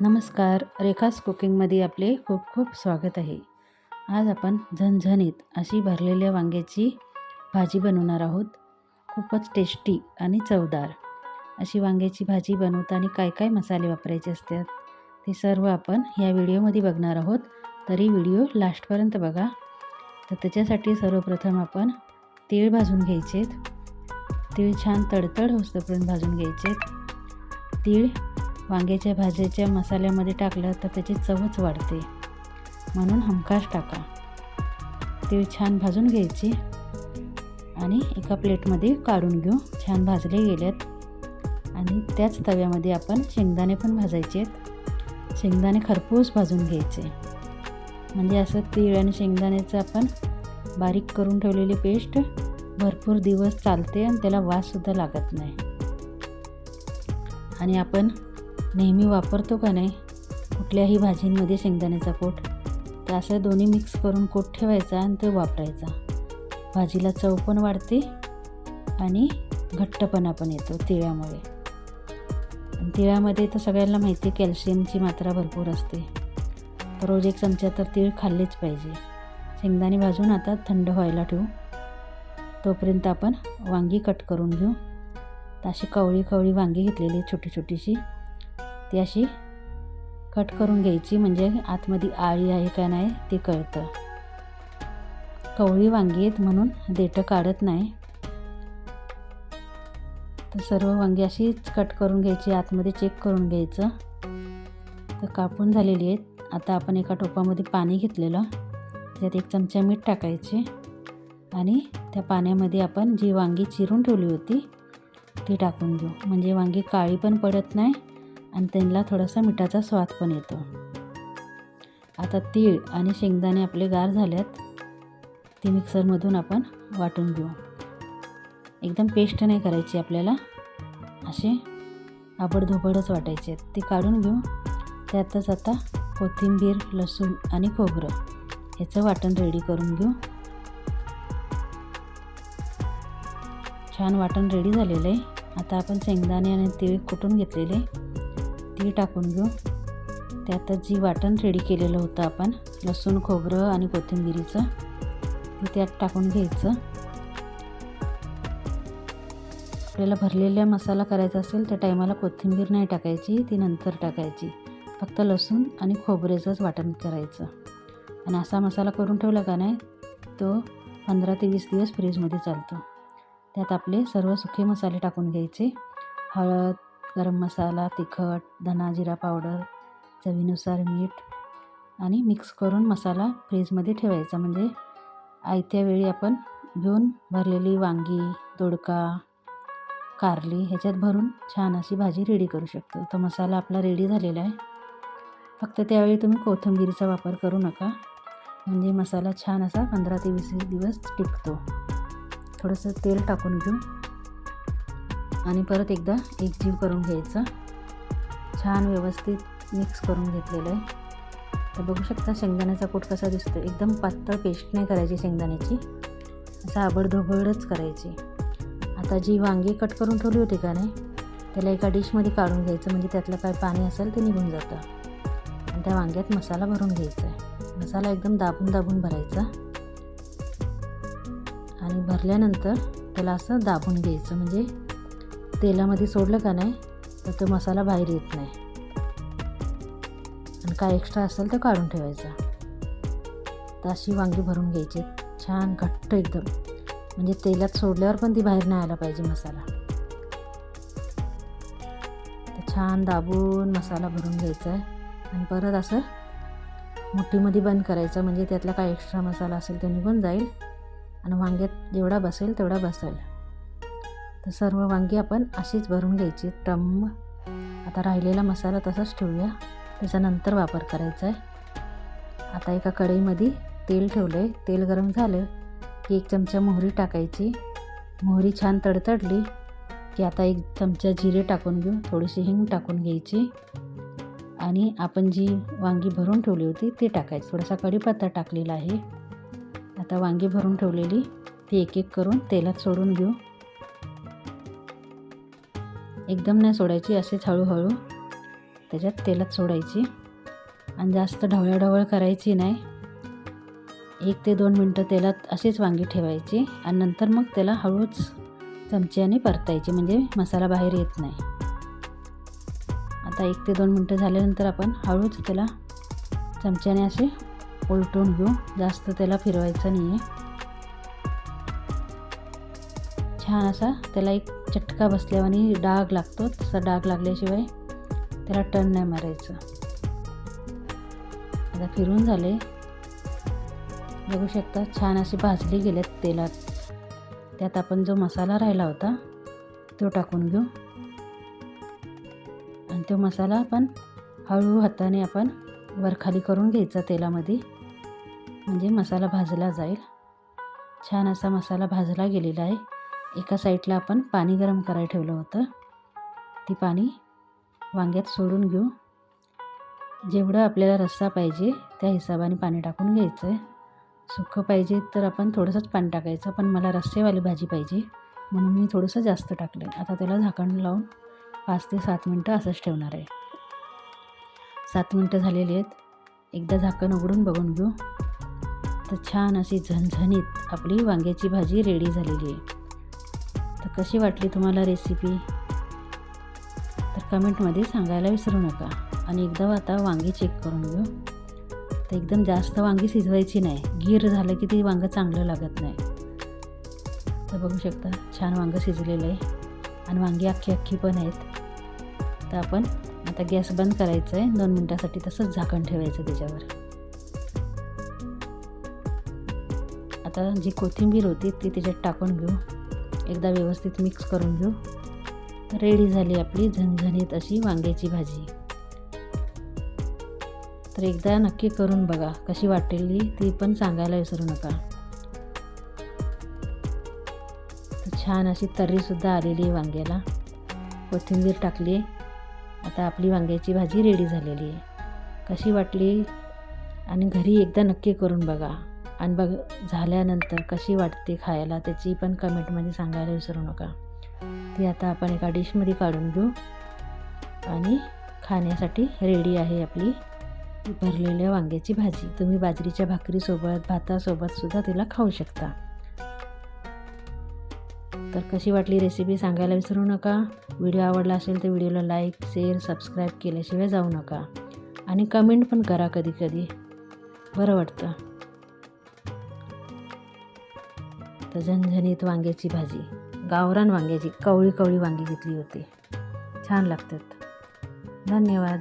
नमस्कार. रेखास कुकिंगमध्ये आपले खूप खूप स्वागत आहे. आज आपण झणझणीत अशी भरलेल्या वांग्याची भाजी बनवणार आहोत. खूपच टेस्टी आणि चवदार. अशी वांग्याची भाजी बनवताना काय काय मसाले वापरायचे असतात ते सर्व आपण या व्हिडिओमध्ये बघणार आहोत. तरी व्हिडिओ लास्टपर्यंत बघा. तर त्याच्यासाठी सर्वप्रथम आपण तीळ भाजून घ्यायचेत. तीळ छान तडतड होस्तपर्यंत भाजून घ्यायचेत. तीळ वांग्याच्या भाज्याच्या मसाल्यामध्ये टाकलं तर त्याची चवच वाढते. म्हणून हमखास टाका. तीळ छान भाजून घ्यायचे. आणि एका प्लेटमध्ये काढून घेऊ. छान भाजले गेलेत. आणि त्याच तव्यामध्ये आपण शेंगदाणे पण भाजायचे आहेत. शेंगदाणे खरपूस भाजून घ्यायचे. म्हणजे असं तीळ आणि शेंगदाण्याचं आपण बारीक करून ठेवलेली पेस्ट भरपूर दिवस चालते आणि त्याला वाससुद्धा लागत नाही. आणि आपण नेहमी वापरतो का नाही? कुठल्याही भाजींमध्ये शेंगदाण्याचा कोट. तर असं दोन्ही मिक्स करून कोट ठेवायचा आणि तो वापरायचा. भाजीला चव पण वाढते आणि घट्टपणा पण येतो तिळ्यामुळे तिळामध्ये तर सगळ्यांना माहिती आहे कॅल्शियमची मात्रा भरपूर असते. तर रोज एक चमचा तर तीळ खाल्लेच पाहिजे. शेंगदाणे भाजून आता थंड व्हायला ठेवू. तोपर्यंत आपण वांगी कट करून घेऊ. तर अशी कवळी कवळी वांगी घेतलेली छोटी छोटीशी ती अशी कट करून घ्यायची म्हणजे आतमध्ये आळी आहे का नाही ते कळतं. कवळी वांगी आहेत म्हणून देठं काढत नाही. तर सर्व वांगी अशीच कट करून घ्यायची आतमध्ये चेक करून घ्यायचं. तर कापून झालेली आहेत. आता आपण एका टोपामध्ये पाणी घेतलेलं. त्यात एक चमचा मीठ टाकायचे. आणि त्या पाण्यामध्ये आपण जी वांगी चिरून ठेवली होती ती टाकून घेऊ. म्हणजे वांगी काळी पण पडत नाही आणि त्यांना थोडासा मिठाचा स्वाद पण येतो. आता तीळ आणि शेंगदाणे आपले गार झाल्यात. ती मिक्सरमधून आपण वाटून घेऊ. एकदम पेस्ट नाही करायची आपल्याला. असे आबडधोबडच वाटायचे. आहेत ते काढून घेऊ. त्यातच आता कोथिंबीर लसूण आणि खोबरं ह्याचं वाटण रेडी करून घेऊ. छान वाटण रेडी झालेलं आहे. आता आपण शेंगदाणे आणि तीळ कुटून घेतलेले. ती टाकून घेऊ. त्यातच जी वाटण रेडी केलेलं होतं आपण लसूण खोबरं आणि कोथिंबिरीचं ते त्यात टाकून घ्यायचं. आपल्याला भरलेला मसाला करायचा असेल त्या टायमाला कोथिंबीर नाही टाकायची ती नंतर टाकायची. फक्त लसूण आणि खोबऱ्याचंच वाटण करायचं. आणि असा मसाला करून ठेवला का नाही तो पंधरा ते वीस दिवस फ्रीजमध्ये चालतो. त्यात आपले सर्व सुखे मसाले टाकून घ्यायचे. हळद गरम मसाला तिखट धना जिरा पावडर चवीनुसार मीठ आणि मिक्स करून मसाला फ्रीजमध्ये ठेवायचा. म्हणजे आयत्या वेळी आपण घेऊन भरलेली वांगी दोडका कारली ह्याच्यात भरून छान अशी भाजी रेडी करू शकतो. तर मसाला आपला रेडी झालेला आहे. फक्त त्यावेळी तुम्ही कोथिंबीरीचा वापर करू नका. म्हणजे मसाला छान असा पंधरा ते वीस दिवस टिकतो. थोडंसं तेल टाकून घेऊ. आणि परत एकदा एकजीव करून घ्यायचं. छान व्यवस्थित मिक्स करून घेतलेलं आहे. तर बघू शकता शेंगदाण्याचा कूट कसा दिसतो एकदम पातळ पेस्ट नाही करायची शेंगदाण्याची. असं आबडधोबडच करायची. आता जी वांगी कट करून ठेवली होती का नाही त्याला एका डिशमध्ये काढून घ्यायचं. म्हणजे त्यातलं काय पाणी असेल ते निघून जातं. आणि त्या वांग्यात मसाला भरून घ्यायचा आहे. मसाला एकदम दाबून दाबून भरायचा. आणि भरल्यानंतर त्याला असं दाबून घ्यायचं. म्हणजे तेलामध्ये सोडलं का नाही तर तो मसाला बाहेर येत नाही. आणि काय एक्स्ट्रा असेल तर काढून ठेवायचा. तर अशी वांगी भरून घ्यायची. छान घट्ट एकदम. म्हणजे तेलात सोडल्यावर पण ती बाहेर नाही आला पाहिजे मसाला. छान दाबून मसाला भरून घ्यायचा आहे. आणि परत असं मुठीमध्ये बंद करायचं. म्हणजे त्यातला काय एक्स्ट्रा मसाला असेल तो निघून जाईल. आणि वांग्यात जेवढा बसेल तेवढा बसेल. तर सर्व वांगी आपण अशीच भरून घ्यायची. टम आता राहिलेला मसाला तसाच ठेवूया. त्याचा नंतर वापर करायचा आहे. आता एका कढईमध्ये तेल ठेवलं आहे तेल गरम झालं की एक चमचा मोहरी टाकायची. मोहरी छान तडतडली की आता एक चमचा जिरे टाकून घेऊ. थोडीशी हिंग टाकून घ्यायची. आणि आपण जी वांगी भरून ठेवली होती ती टाकायची. थोडासा कढीपत्ता टाकलेला आहे. आता वांगी भरून ठेवलेली ती एक एक करून तेलात सोडून घेऊ. एकदम नाही सोडायची असेच हळूहळू त्याच्यात तेलात सोडायची. आणि जास्त ढवळाढवळ करायची नाही. एक ते दोन मिनटं तेलात अशीच वांगी ठेवायची आणि नंतर मग त्याला हळूच चमच्याने परतायची म्हणजे मसाला बाहेर येत नाही. आता एक ते दोन मिनटं झाल्यानंतर आपण हळूच त्याला चमच्याने असे उलटून घेऊ. जास्त त्याला फिरवायचं नाही आहे छान असा. त्याला एक चटका बसल्यावानी डाग लागतो. तसा डाग लागल्याशिवाय त्याला टन नाही मारायचं. आता फिरून झाले. बघू शकता छान असे भाजले गेलेत तेलात. त्यात आपण जो मसाला राहिला होता तो टाकून घेऊ. आणि तो मसाला आपण हळू हाताने आपण वरखाली करून घ्यायचा तेलामध्ये. म्हणजे मसाला भाजला जाईल. छान असा मसाला भाजला गेलेला आहे. एका साईडला आपण पाणी गरम करायला ठेवलं होतं. ती पाणी वांग्यात सोडून घेऊ. जेवढं आपल्याला रस्सा पाहिजे त्या हिशोबाने पाणी टाकून घ्यायचं आहे. सुकं पाहिजे तर आपण थोडंसंच पाणी टाकायचं पण मला रस्सेवाली भाजी पाहिजे म्हणून मी थोडंसं जास्त टाकलं आता त्याला झाकण लावून पाच ते सात मिनटं असंच ठेवणार आहे. सात मिनटं झालेली आहेत. एकदा झाकण उघडून बघून घेऊ. तर छान अशी झणझणीत आपली वांग्याची भाजी रेडी झालेली आहे. तर कशी वाटली तुम्हाला रेसिपी तर कमेंटमध्ये सांगायला विसरू नका. आणि एकदा आता वांगी चेक करून घेऊ. तर एकदम जास्त वांगी शिजवायची नाही. गीर झालं की ती वांगं चांगलं लागत नाही. तर बघू शकता छान वांगं शिजलेलं आहे. आणि वांगी अख्खी अख्खी पण आहेत. तर आपण आता गॅस बंद करायचं आहे दोन मिनटासाठी तसंच झाकण ठेवायचं त्याच्यावर. आता जी कोथिंबीर होती ती त्याच्यात टाकून घेऊ. एकदा व्यवस्थित मिक्स करून घेऊ. रेडी झाली आपली झणझणीत अशी वांग्याची भाजी. तर एकदा नक्की करून बघा कशी वाटेली ती पण सांगायला विसरू नका. छान अशी तर्रीसुद्धा आलेली आहे वांग्याला. कोथिंबीर टाकली आता आपली वांग्याची भाजी रेडी झालेली आहे. कशी वाटली? आणि घरी एकदा नक्की करून बघा. आणि बघ झाल्यानंतर कशी वाटते खायला त्याची पण कमेंटमध्ये सांगायला विसरू नका. ती आता आपण एका डिशमध्ये काढून घेऊ. आणि खाण्यासाठी रेडी आहे आपली भरलेल्या वांग्याची भाजी. तुम्ही बाजरीच्या भाकरीसोबत भातासोबतसुद्धा तिला खाऊ शकता. तर कशी वाटली रेसिपी सांगायला विसरू नका. व्हिडिओ आवडला असेल तर व्हिडिओला लाईक शेअर सबस्क्राईब केल्याशिवाय जाऊ नका. आणि कमेंट पण करा कधी कधी. बरं वाटतं. तर झणझणीत वांग्याची भाजी. गावरान वांग्याची कवळी कवळी वांगी घेतली होती. छान लागतात. धन्यवाद.